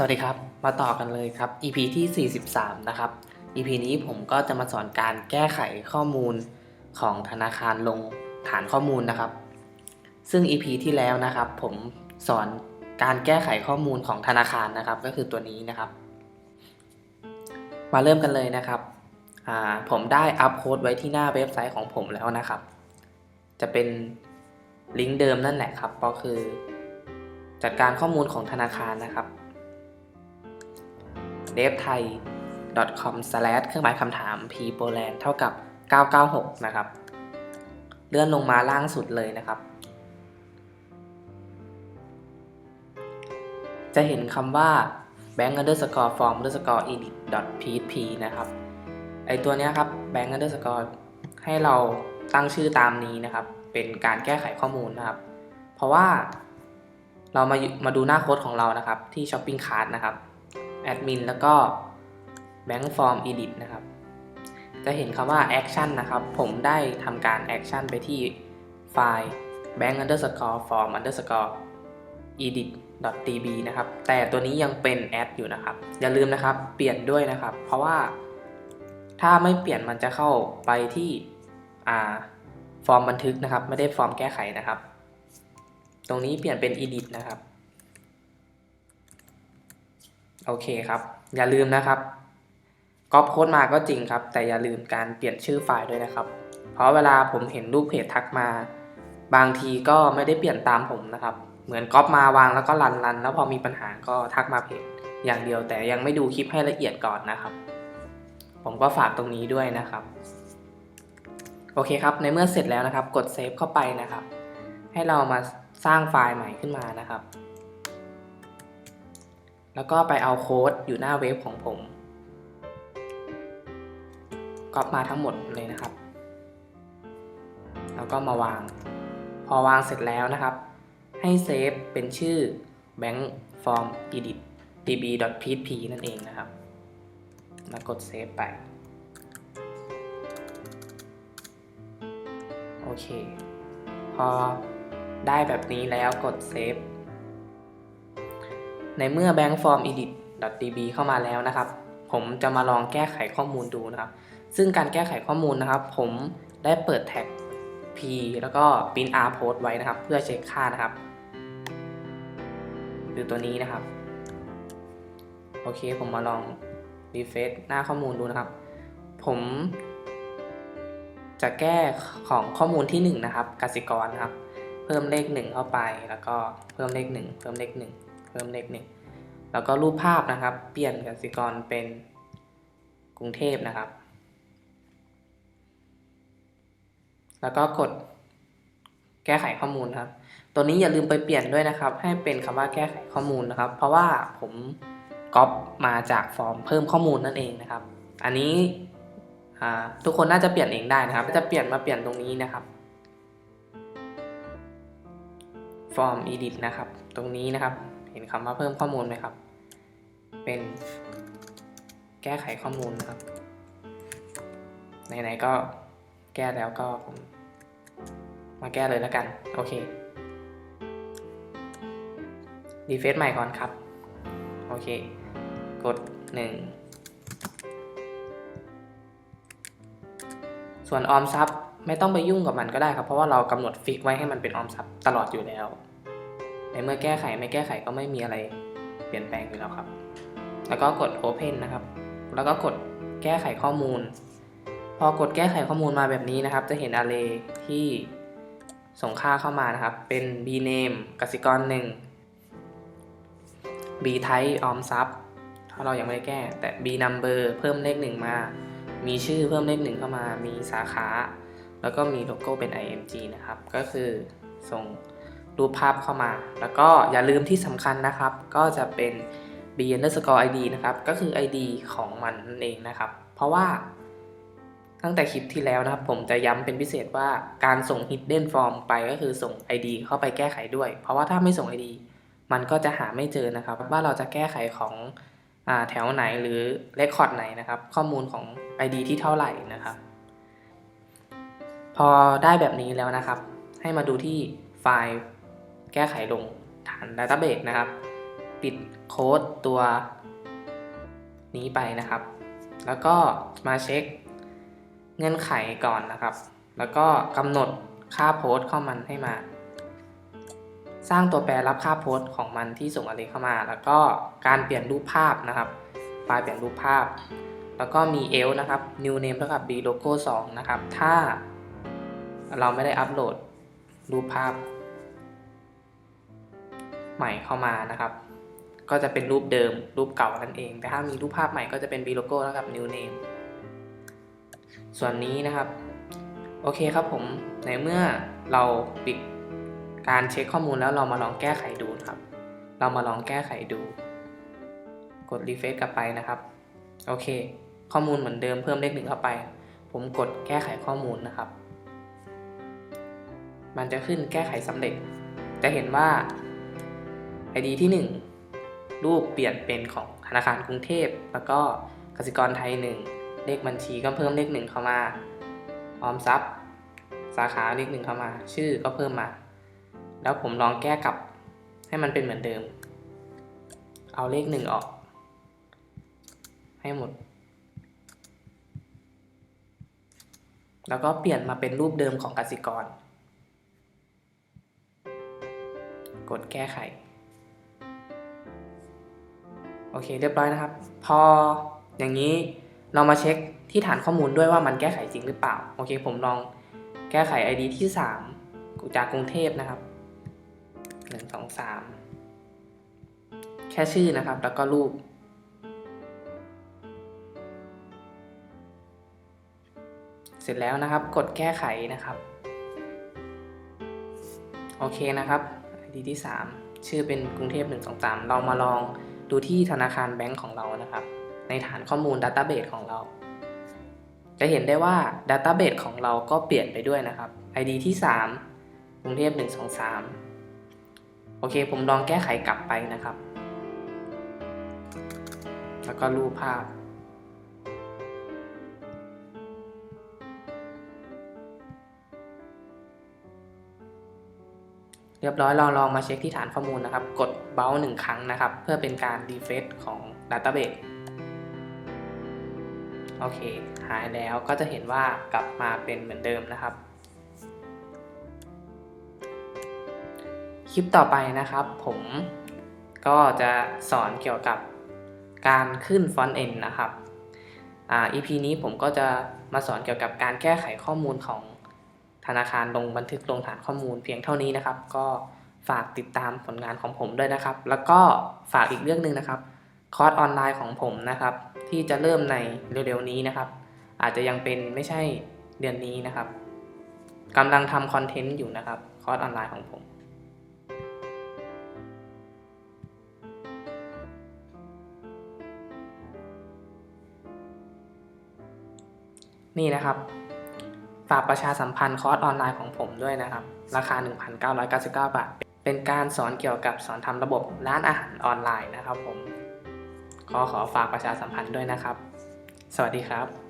สวัสดีครับ มาต่อกันเลยครับ EP ที่ 43 นะครับ EP นี้ผมก็จะมาสอนการแก้ไขข้อมูลของธนาคารลงฐานข้อมูลนะครับ ซึ่ง EP ที่แล้วนะครับ ผมสอนการแก้ไขข้อมูลของธนาคารนะครับ ก็คือตัวนี้นะครับ มาเริ่มกันเลยนะครับผมได้อัพโค้ดไว้ที่หน้าเว็บไซต์ของผมแล้วนะครับ จะเป็นลิงก์เดิมนั่นแหละครับ ก็คือ จัดการข้อมูลของธนาคารนะครับ d e v t h a i com slash เครื่องหมายคำถาม p p o l a n d เท่ากับ 996 นะครับ เลื่อนลงมาล่างสุดเลยนะครับ จะเห็นคำว่า bank underscore form underscore edit php นะครับ ไอตัวเนี้ยครับ bank underscore ให้เราตั้งชื่อตามนี้นะครับ เป็นการแก้ไขข้อมูลนะครับ เพราะว่าเรามามาดูหน้าโค้ดของเรานะครับที่ shopping cart นะครับ admin แล้วก็ bank form edit นะครับ จะเห็นคำว่า action นะครับ ผมได้ทำการ action ไปที่ไฟล์ bank underscore form underscore edit db นะครับ แต่ตัวนี้ยังเป็น add อยู่นะครับ อย่าลืมนะครับ เปลี่ยนด้วยนะครับ เพราะว่า ถ้าไม่เปลี่ยนมันจะเข้าไปที่อ่าฟอร์มบันทึกนะครับ ไม่ได้ฟอร์มแก้ไขนะครับ ตรงนี้เปลี่ยนเป็น edit นะครับ โอเคครับ อย่าลืมนะครับก๊อปโค้ดมาก็จริงครับ แต่อย่าลืมการเปลี่ยนชื่อไฟล์ด้วยนะครับ เพราะเวลาผมเห็นลูกเพจทักมา บางทีก็ไม่ได้เปลี่ยนตามผมนะครับ เหมือนก๊อปมาวางแล้วก็รันรันแล้วพอมีปัญหาก็ทักมาเพจอย่างเดียวแต่ยังไม่ดูคลิปให้ละเอียดก่อนนะครับ ผมก็ฝากตรงนี้ด้วยนะครับ โอเคครับ ในเมื่อเสร็จแล้วนะครับ กดเซฟเข้าไปนะครับ ให้เรามาสร้างไฟล์ใหม่ขึ้นมานะครับ แล้วก็ไปเอาโค้ดอยู่หน้าเว็บของผมก๊อปมาทั้งหมดเลยนะครับ แล้วก็มาวาง พอวางเสร็จแล้วนะครับ ให้เซฟเป็นชื่อ bank form edit db.php นั่นเองนะครับ แล้วกดเซฟไป โอเค พอได้แบบนี้แล้วกดเซฟ ในเมื่อ bank form edit db เข้ามาแล้วนะครับ ผมจะมาลองแก้ไขข้อมูลดูนะครับ ซึ่งการแก้ไขข้อมูลนะครับ ผมได้เปิดแท็ก p แล้วก็ print r post ไว้นะครับ เพื่อเช็คค่านะครับ คือตัวนี้นะครับ โอเคผมมาลอง refresh หน้าข้อมูลดูนะครับ ผมจะแก้ของข้อมูลที่1นะครับกสิกรนะครับ เพิ่มเลข 1 เข้าไปแล้วก็เพิ่มเลข 1 เพิ่มเลข 1 พิ่มเลข1แล้วก็รูปภาพนะครับ เปลี่ยนกสิกรเป็นกรุงเทพนะครับ แล้วก็กดแก้ไขข้อมูลครับ ตัวนี้อย่าลืมไปเปลี่ยนด้วยนะครับ ให้เป็นคำว่าแก้ไขข้อมูลนะครับ เพราะว่าผมก๊อปมาจากฟอร์มเพิ่มข้อมูลนั่นเองนะครับ อันนี้ทุกคนน่าจะเปลี่ยนเองได้นะครับ จะเปลี่ยนมาเปลี่ยนตรงนี้นะครับ form edit นะครับ ตรงนี้นะครับ เห็นคำว่าเพิ่มข้อมูลไหมครับ เป็นแก้ไขข้อมูลนะครับไหนๆก็แก้แล้วก็ผมมาแก้เลยแล้วกัน โอเครีเฟซใหม่ก่อนครับ โอเค กด 1 ส่วนออมทรัพย์ไม่ต้องไปยุ่งกับมันก็ได้ครับ เพราะว่าเรากำหนดฟิกไว้ให้มันเป็นออมทรัพย์ตลอดอยู่แล้ว เมื่อแก้ไขไม่แก้ไขก็ไม่มีอะไรเปลี่ยนแปลงอยู่แล้วครับ แล้วก็กด Open นะครับ แล้วก็กดแก้ไขข้อมูล พอกดแก้ไขข้อมูลมาแบบนี้นะครับ จะเห็น array ที่ส่งค่าเข้ามานะครับ เป็น b name กสิกร1 b type ออมทรัพย์ถ้าเรายังไม่ได้แก้ แต่ b number เพิ่มเลข1มา มีชื่อเพิ่มเลข1เข้ามา มีสาขา แล้วก็มีโลโก้เป็น img นะครับ ก็คือส่ง รูปภาพเข้ามา แล้วก็อย่าลืมที่สำคัญนะครับ ก็จะเป็น b underscore id นะครับ ก็คือ id ของมันนั่นเองนะครับ เพราะว่าตั้งแต่คลิปที่แล้วนะครับ ผมจะย้ำเป็นพิเศษว่าการส่ง hidden form ไปก็คือส่ง id เข้าไปแก้ไขด้วย เพราะว่าถ้าไม่ส่ง id มันก็จะหาไม่เจอนะครับ ว่าเราจะแก้ไขของอแถวไหนหรือ record ไหนนะครับ ข้อมูลของ id ที่เท่าไหร่นะครับ พอได้แบบนี้แล้วนะครับ ให้มาดูที่ไฟล์ แก้ไขลงฐาน Database นะครับ ปิดโค้ดตัวนี้ไปนะครับ แล้วก็มาเช็คเงื่อนไขก่อนนะครับ แล้วก็กำหนดค่าโพสต์เข้ามันให้มา สร้างตัวแปรรับค่าโพสต์ของมันที่ส่งอะไรเข้ามา แล้วก็การเปลี่ยนรูปภาพนะครับไฟล์เปลี่ยนรูปภาพ แล้วก็มี else นะครับ new name เท่ากับ b logo 2 นะครับ ถ้าเราไม่ได้อัปโหลดรูปภาพ ใหม่เข้ามานะครับ ก็จะเป็นรูปเดิมรูปเก่านั่นเอง แต่ถ้ามีรูปภาพใหม่ก็จะเป็น b logo แล้วกับ new name ส่วนนี้นะครับ โอเคครับผม ในเมื่อเราปิดการเช็คข้อมูลแล้วเรามาลองแก้ไขดูครับ เรามาลองแก้ไขดู กดรีเฟซกลับไปนะครับ โอเค ข้อมูลเหมือนเดิมเพิ่มเลขหนึ่งเข้าไป ผมกดแก้ไขข้อมูลนะครับ มันจะขึ้นแก้ไขสำเร็จ จะเห็นว่า ID ที่ 1 รูปเปลี่ยนเป็นของธนาคารกรุงเทพ แล้วก็กสิกรไทย 1 เลขบัญชีก็เพิ่มเลขหนึ่งเข้ามา ออมทรัพย์ สาขาเลขหนึ่งเข้ามา ชื่อก็เพิ่มมา แล้วผมลองแก้กลับให้มันเป็นเหมือนเดิม เอาเลขหนึ่งออก ให้หมด แล้วก็เปลี่ยนมาเป็นรูปเดิมของกสิกร กดแก้ไข โอเค เรียบร้อยนะครับ พออย่างนี้เรามาเช็คที่ฐานข้อมูลด้วยว่ามันแก้ไขจริงหรือเปล่า โอเค ผมลองแก้ไข ID ที่ 3 จากกรุงเทพนะครับ1 2 3 แค่ชื่อนะครับ แล้วก็รูป เสร็จแล้วนะครับ กดแก้ไขนะครับ โอเคนะครับ ID ที่ 3 ชื่อเป็นกรุงเทพ123 เรามาลอง ดูที่ธนาคารแบงก์ของเรานะครับ ในฐานข้อมูล Database ของเรา จะเห็นได้ว่า Database ของเราก็เปลี่ยนไปด้วยนะครับ ID ที่ 3กรุงเทพ123 โอเค ผมลองแก้ไขกลับไปนะครับ แล้วก็รูปภาพ เรียบร้อยเราลองมาเช็คที่ฐานข้อมูลนะครับ กดเบลหนึ่งครั้งนะครับ เพื่อเป็นการรีเฟซของ Database โอเค หายแล้วก็จะเห็นว่ากลับมาเป็นเหมือนเดิมนะครับ คลิปต่อไปนะครับ ผมก็จะสอนเกี่ยวกับการขึ้นฟอนต์เอ็นนะครับอ่า EP นี้ผมก็จะมาสอนเกี่ยวกับการแก้ไขข้อมูลของ ธนาคารลงบันทึกลงฐานข้อมูลเพียงเท่านี้นะครับ ก็ฝากติดตามผลงานของผมด้วยนะครับ แล้วก็ฝากอีกเรื่องหนึ่งนะครับคอร์สออนไลน์ของผมนะครับ ที่จะเริ่มในเร็วๆนี้นะครับ อาจจะยังเป็นไม่ใช่เดือนนี้นะครับกำลังทำคอนเทนต์อยู่นะครับ คอร์สออนไลน์ของผมนี่นะครับ ฝากประชาสัมพันธ์คอร์สออนไลน์ของผมด้วยนะครับ ราคา 1,999 บาท เป็นการสอนเกี่ยวกับสอนทำระบบร้านอาหารออนไลน์นะครับผมขอขอฝากประชาสัมพันธ์ด้วยนะครับ สวัสดีครับ